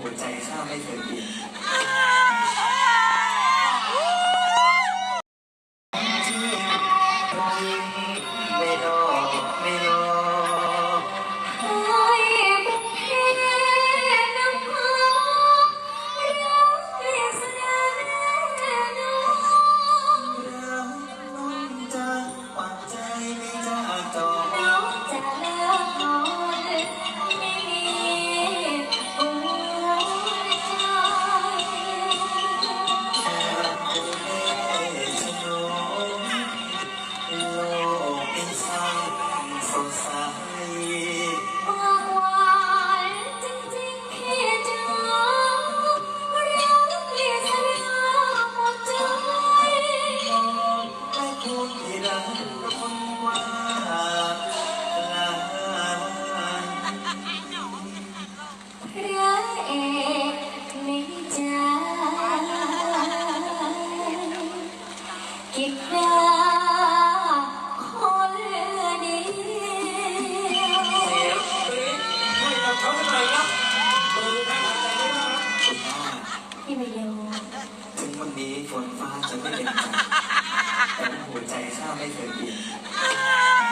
หัวใจข้าไม่เคยเปลี่นที่ love. ลวถึงวันนี้ฝนฟ้าจะไม่เป็นใจแต่หัวใจข้าไม่เคยเปลี่ยน